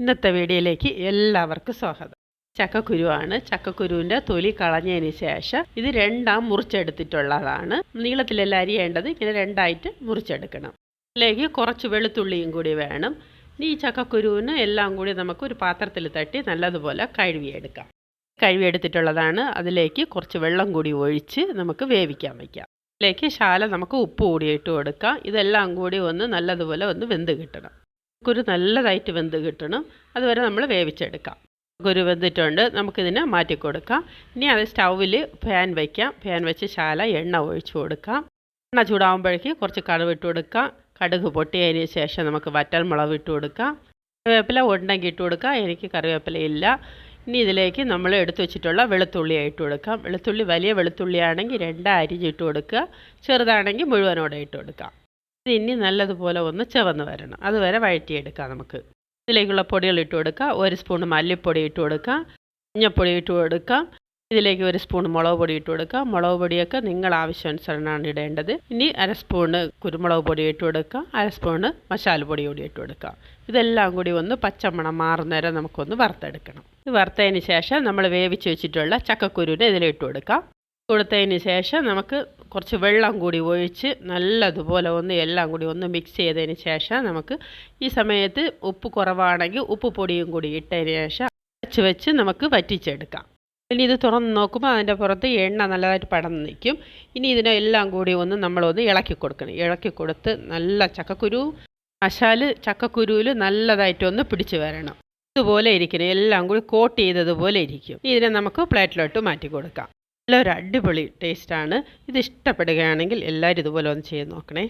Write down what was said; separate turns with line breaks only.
ഇന്നത്തെ വീഡിയോയിലേക്ക് എല്ലാവർക്കും സ്വാഗതം. ചക്കക്കുരുവാണ്. ചക്കക്കുരുവിന്റെ തൊലി കളഞ്ഞതിന് ശേഷം ഇത് രണ്ടാം മുറിച്ചെടുത്തിട്ടുള്ളതാണ്. നീളത്തിലെല്ലാം അരിയേണ്ടത് ഇങ്ങനെ രണ്ടായിട്ട് മുറിച്ചെടുക്കണം. അതിലേക്ക് കുറച്ച് വെളുത്തുള്ളിയും കൂടി വേണം. ഇനി ഈ ചക്കക്കുരുവിന് എല്ലാം കൂടി നമുക്ക് ഒരു പാത്രത്തിൽ തട്ടി നല്ലതുപോലെ കഴുകിയെടുക്കാം. കഴുകിയെടുത്തിട്ടുള്ളതാണ്. അതിലേക്ക് കുറച്ച് വെള്ളം കൂടി ഒഴിച്ച് നമുക്ക് വേവിക്കാൻ വയ്ക്കാം അതിലേക്ക് ശാല നമുക്ക് ഉപ്പ് കൂടി ഇട്ട് കൊടുക്കാം. ഇതെല്ലാം കൂടി ഒന്ന് നല്ലതുപോലെ ഒന്ന് വെന്ത് കിട്ടണം. കുരു നല്ലതായിട്ട് വെന്ത് കിട്ടണം. അതുവരെ നമ്മൾ വേവിച്ചെടുക്കാം. കുരു വെന്തിട്ടുണ്ട്. നമുക്കിതിനെ മാറ്റി കൊടുക്കാം ഇനി അത് സ്റ്റൗവിൽ ഫാൻ വയ്ക്കാം ഫാൻ വെച്ച് ശാല എണ്ണ ഒഴിച്ചു കൊടുക്കാം. എണ്ണ ചൂടാകുമ്പോഴേക്ക് കുറച്ച് കടുവ് ഇട്ട് കൊടുക്കാം. കടുക് പൊട്ടിയതിന് ശേഷം നമുക്ക് വറ്റൽ മുളക് ഇട്ട് കൊടുക്കാം. കറിവേപ്പില ഉണ്ടെങ്കിൽ ഇട്ട് കൊടുക്കാം. എനിക്ക് കറിവേപ്പില ഇല്ല. ഇനി ഇതിലേക്ക് നമ്മൾ എടുത്തു വെച്ചിട്ടുള്ള വെളുത്തുള്ളി ഇട്ട് കൊടുക്കാം. വെളുത്തുള്ളി വലിയ വെളുത്തുള്ളിയാണെങ്കിൽ രണ്ട് അരിഞ്ഞിട്ട് കൊടുക്കുക. ചെറുതാണെങ്കിൽ മുഴുവനോടെ ഇട്ട് കൊടുക്കാം. ഇനി നല്ലതുപോലെ ഒന്ന് ചുവന്ന് വരണം. അതുവരെ വഴറ്റിയെടുക്കാം നമുക്ക്. ഇതിലേക്കുള്ള പൊടികൾ ഇട്ട് കൊടുക്കുക. ഒരു സ്പൂൺ മല്ലിപ്പൊടി ഇട്ട് കൊടുക്കുക. മഞ്ഞപ്പൊടി ഇട്ട് കൊടുക്കാം ഇതിലേക്ക് ഒരു സ്പൂൺ മുളക് പൊടി ഇട്ട് കൊടുക്കുക. മുളക് പൊടിയൊക്കെ നിങ്ങൾ ആവശ്യാനുസരണമാണ് ഇടേണ്ടത്. ഇനി അര സ്പൂണ് കുരുമുളക് പൊടി ഇട്ട് കൊടുക്കുക. അര സ്പൂണ് മസാലപ്പൊടി കൂടി ഇട്ട് കൊടുക്കുക. ഇതെല്ലാം കൂടി ഒന്ന് പച്ചമണം മാറുന്നേരം നമുക്കൊന്ന് വറുത്തെടുക്കണം. ഇത് വറുത്തതിന് ശേഷം നമ്മൾ വേവിച്ച് വെച്ചിട്ടുള്ള ചക്കക്കുരുവിനെ ഇതിലിട്ട് കൊടുക്കാം കൊടുത്തതിന് ശേഷം നമുക്ക് കുറച്ച് വെള്ളം കൂടി ഒഴിച്ച് നല്ലതുപോലെ ഒന്ന് എല്ലാം കൂടി ഒന്ന് മിക്സ് ചെയ്തതിന് ശേഷം നമുക്ക് ഈ സമയത്ത് ഉപ്പ് കുറവാണെങ്കിൽ ഉപ്പ് പൊടിയും കൂടി ഇട്ടതിന് ശേഷം അടച്ച് വെച്ച് നമുക്ക് വറ്റിച്ചെടുക്കാം. ഇനി ഇത് തുറന്ന് നോക്കുമ്പോൾ അതിന്റെ പുറത്ത് എണ്ണ നല്ലതായിട്ട് പടന്ന് നിൽക്കും. ഇനി ഇതിനെ എല്ലാം കൂടി ഒന്ന് നമ്മളൊന്ന് ഇളക്കി കൊടുക്കണം. ഇളക്കി കൊടുത്ത് നല്ല ചക്കക്കുരു മശാൽ ചക്കക്കുരുവിൽ നല്ലതായിട്ടൊന്ന് പിടിച്ച് വരണം. ഇതുപോലെ ഇരിക്കണം. എല്ലാം കൂടി കോട്ട് ചെയ്തതുപോലെ ഇരിക്കും. ഇതിനെ നമുക്ക് പ്ലേറ്റിലോട്ട് മാറ്റി കൊടുക്കാം. നല്ലൊരു അടിപൊളി ടേസ്റ്റാണ് ഇത് ഇഷ്ടപ്പെടുകയാണെങ്കിൽ എല്ലാവരും ഇതുപോലെ ഒന്ന് ചെയ്ത് നോക്കണേ.